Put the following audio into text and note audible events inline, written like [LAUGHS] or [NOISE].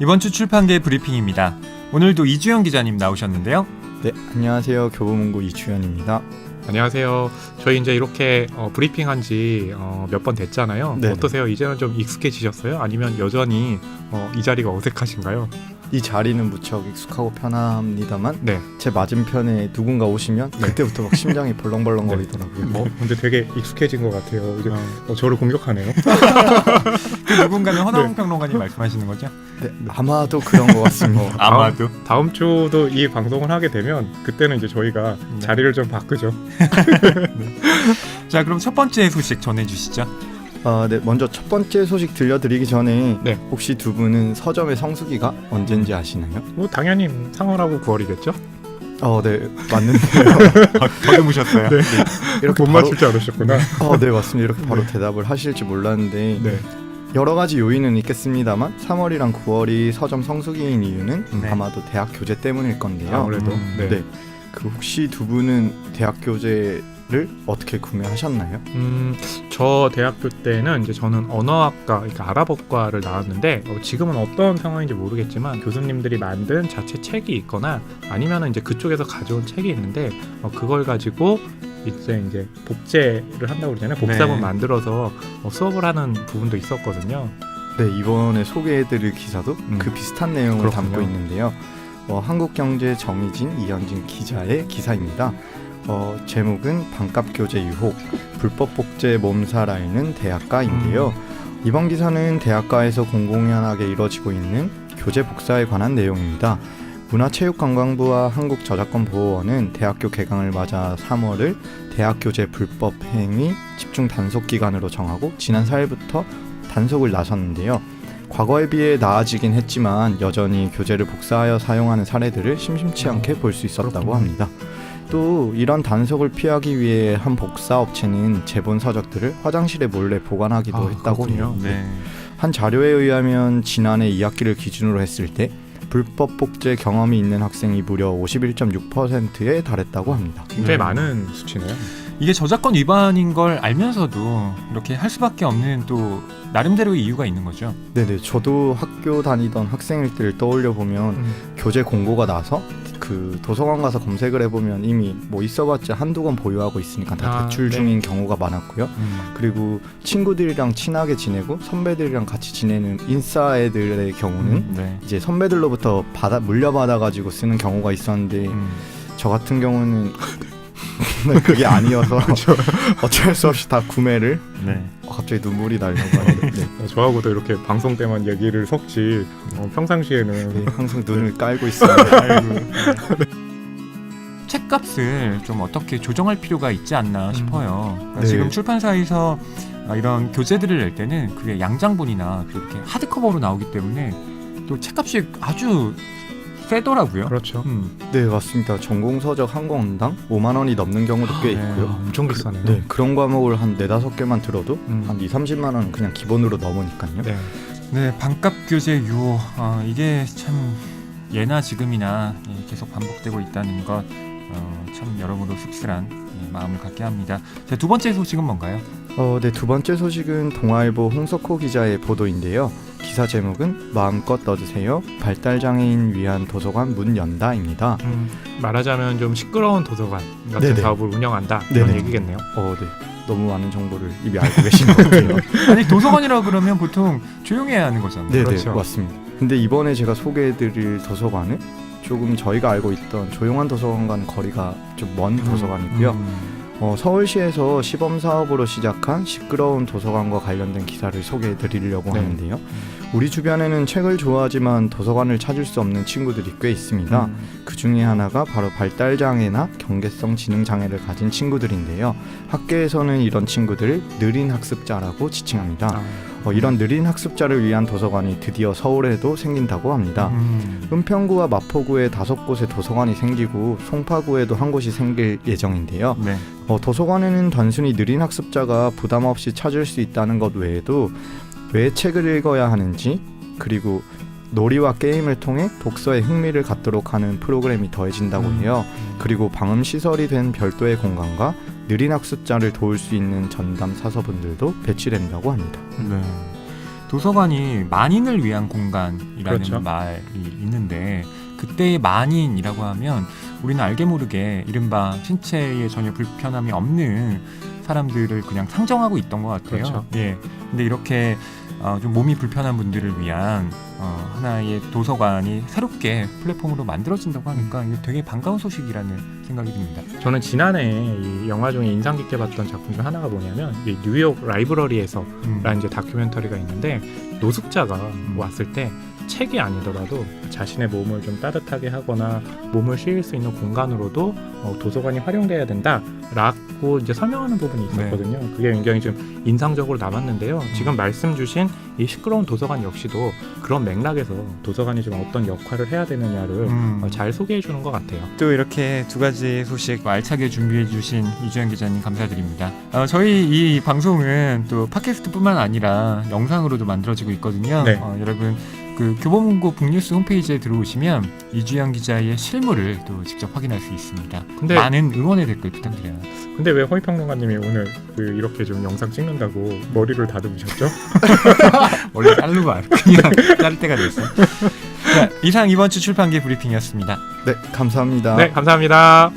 이번 주 출판계 브리핑입니다. 오늘도 이주영 기자님 나오셨는데요. 네, 안녕하세요. 교보문고 이주연입니다. 안녕하세요. 저희 이제 이렇게 어, 브리핑한 지 몇 번 됐잖아요. 네네. 어떠세요? 이제는 좀 익숙해지셨어요? 아니면 여전히 어, 이 자리가 어색하신가요? 이 자리는 무척 익숙하고 편합니다만 네. 제 맞은편에 누군가 오시면 네. 그때부터 막 심장이 [LAUGHS] 벌렁벌렁거리더라고요. 뭐 근데 되게 익숙해진 것 같아요. 이제 어, 저를 공격하네요. [LAUGHS] 그 누군가는 [LAUGHS] 허나웅 평론가님 말씀하시는 거죠? 네, 아마도 그런 것 같습니다. 아마도. 다음 주도 이 방송을 하게 되면 그때는 이제 저희가 네. 자리를 좀 바꾸죠. 자, 그럼 첫 번째 소식 전해 주시죠. 아, 네, 먼저 첫 번째 소식 들려드리기 전에 네. 혹시 두 분은 서점의 성수기가 언젠지 아시나요? 뭐 당연히 3월하고 9월이겠죠? 어, 네, 맞는데요. [LAUGHS] 더듬으셨어요. 네. 이렇게 못 바로, 맞출 줄 알았셨구나. 어, 네, 맞습니다. 이렇게 바로 네. 대답을 하실지 몰랐는데 네. 여러 가지 요인은 있겠습니다만 3월이랑 9월이 서점 성수기인 이유는 네. 아마도 대학 교재 때문일 건데요. 아무래도 음, 네. 네. 그 혹시 두 분은 대학 교재 를 어떻게 구매하셨나요? 음, 저 대학교 때는 이제 저는 언어학과, 그러니까 아랍어과를 나왔는데 어, 지금은 어떤 상황인지 모르겠지만 교수님들이 만든 자체 책이 있거나 아니면은 이제 그쪽에서 가져온 책이 있는데 어, 그걸 가지고 이제 이제 복제를 한다고 그러잖아요. 복사본 네. 만들어서 어, 수업을 하는 부분도 있었거든요. 네 이번에 소개해드릴 기사도 음. 그 비슷한 내용을 그렇군요. 담고 있는데요. 어, 한국경제 정희진 이현진 기자의 기사입니다. 어, 제목은 반값 교재 유혹 불법 복제 몸살알는 대학가인데요. 음. 이번 기사는 대학가에서 공공연하게 이뤄지고 있는 교재 복사에 관한 내용입니다. 문화체육관광부와 한국저작권보호원은 대학교 개강을 맞아 3월을 대학 교재 불법 행위 집중 단속 기간으로 정하고 지난 4일부터 단속을 나섰는데요. 과거에 비해 나아지긴 했지만 여전히 교재를 복사하여 사용하는 사례들을 심심치 않게 볼 수 있었다고. 합니다. 또 이런 단속을 피하기 위해 한 복사 업체는 제본 서적들을 화장실에 몰래 보관하기도 아, 했다고. 해요. 네. 한 자료에 의하면 지난해 2학기를 기준으로 했을 때 불법 복제 경험이 있는 학생이 무려 51.6%에 달했다고 합니다. 굉장히 네. 많은 수치네요. 이게 저작권 위반인 걸 알면서도 이렇게 할 수밖에 없는 또 나름대로의 이유가 있는 거죠. 네네, 저도 학교 다니던 학생일 때를 떠올려 보면 음. 교재 공고가 나서 그 도서관 가서 검색을 해보면 이미 뭐 있어봤자 한두 권 보유하고 있으니까 다 아, 대출 네. 중인 경우가 많았고요. 그리고 친구들이랑 친하게 지내고 선배들이랑 같이 지내는 인싸 애들의 경우는 네. 이제 선배들로부터 받아 물려받아 가지고 쓰는 경우가 있었는데 음. 저 같은 경우는 [LAUGHS] 네, 그게 아니어서 어쩔 수 없이 다 구매를 네. 어, 갑자기 눈물이 나려고 하는데 네. 어, 저하고도 이렇게 방송 때만 얘기를 섞지 어, 평상시에는 네, 항상 눈을 [LAUGHS] 깔고 있습니다. 아이고. 책값을 좀 어떻게 조정할 필요가 있지 않나 싶어요. 그러니까 네. 지금 출판사에서 아, 이런 교재들을 낼 때는 그게 양장본이나 그렇게 하드커버로 나오기 때문에 또 책값이 아주 세더라고요. 그렇죠. 음. 네 맞습니다. 전공 서적 한 권당 5만 원이 넘는 경우도 꽤 네. 있고요. 아, 엄청 비싸네요. 네 그런 과목을 한 네다섯 개만 들어도 음. 한 2, 30만 원 그냥 기본으로 넘으니까요. 네. 네, 반값 교재 유호 아, 이게 참 예나 지금이나 예, 계속 반복되고 있다는 것. 어, 참 여러모로 씁쓸한 예, 마음을 갖게 합니다. 자, 두 번째 소식은 뭔가요? 어, 네, 두 번째 소식은 동아일보 홍석호 기자의 보도인데요. 기사 제목은 마음껏 넣어주세요. 발달장애인 위한 도서관 문 연다입니다. 음, 말하자면 좀 시끄러운 도서관 같은 네네. 사업을 운영한다 이런 네네. 얘기겠네요. 어, 네. 너무 많은 정보를 이미 알고 계신 것 같아요. [LAUGHS] 아니 도서관이라 그러면 보통 조용해야 하는 거잖아요. 네, 그렇죠. 네, 맞습니다. 근데 이번에 제가 소개해드릴 도서관은 조금 저희가 알고 있던 조용한 도서관과는 거리가 좀 먼 도서관이고요. 음. 어, 서울시에서 시범 사업으로 시작한 시끄러운 도서관과 관련된 기사를 소개해 드리려고 네. 하는데요. 우리 주변에는 책을 좋아하지만 도서관을 찾을 수 없는 친구들이 꽤 있습니다. 음. 그 중에 하나가 바로 발달 장애나 경계성 지능 장애를 가진 친구들인데요. 학계에서는 이런 친구들을 느린 학습자라고 지칭합니다. 아, 어, 이런 느린 학습자를 위한 도서관이 드디어 서울에도 생긴다고 합니다. 음. 은평구와 마포구에 다섯 곳의 도서관이 생기고 송파구에도 한 곳이 생길 예정인데요. 네. 어, 도서관에는 단순히 느린 학습자가 부담 없이 찾을 수 있다는 것 외에도 왜 책을 읽어야 하는지 그리고 놀이와 게임을 통해 독서에 흥미를 갖도록 하는 프로그램이 더해진다고 음. 해요. 그리고 방음 시설이 된 별도의 공간과 느린 학습자를 도울 수 있는 전담 사서분들도 배치된다고 합니다. 네. 도서관이 만인을 위한 공간이라는 그렇죠. 말이 있는데 그때의 만인이라고 하면 우리는 알게 모르게 이른바 신체에 전혀 불편함이 없는 사람들을 그냥 상정하고 있던 것 같아요. 그렇죠. 예. 근데 이렇게 어, 좀 몸이 불편한 분들을 위한 어, 하나의 도서관이 새롭게 플랫폼으로 만들어진다고 하니까 이게 되게 반가운 소식이라는 생각이 듭니다. 저는 지난해 이 영화 중에 인상 깊게 봤던 작품 중 하나가 뭐냐면 이 뉴욕 라이브러리에서 음. 라는 이제 다큐멘터리가 있는데 노숙자가 왔을 때 책이 아니더라도 자신의 몸을 좀 따뜻하게 하거나 몸을 쉴수 있는 공간으로도 어, 도서관이 활용돼야 된다라고 이제 설명하는 부분이 있었거든요. 그게 굉장히 좀 인상적으로 남았는데요. 지금 말씀 주신 이 시끄러운 도서관 역시도 그런 맥락에서 도서관이 좀 어떤 역할을 해야 되느냐를 음. 어, 잘 소개해 주는 것 같아요. 또 이렇게 두 가지 소식 알차게 준비해 주신 이주연 기자님 감사드립니다. 어, 저희 이 방송은 또 팟캐스트뿐만 아니라 영상으로도 만들어지고 있거든요. 네. 어, 여러분 그 교보문고 북뉴스 홈페이지에 들어오시면 이주연 기자의 실물을 또 직접 확인할 수 있습니다. 근데 많은 응원의 댓글 부탁드려요. 근데 왜 허위평론가님이 오늘 그 이렇게 좀 영상 찍는다고 머리를 다듬으셨죠? [LAUGHS] 원래 자르고 말 그냥 자를 때가 됐어. 자, 이상 이번 주 출판기 브리핑이었습니다. 네, 감사합니다. 네, 감사합니다.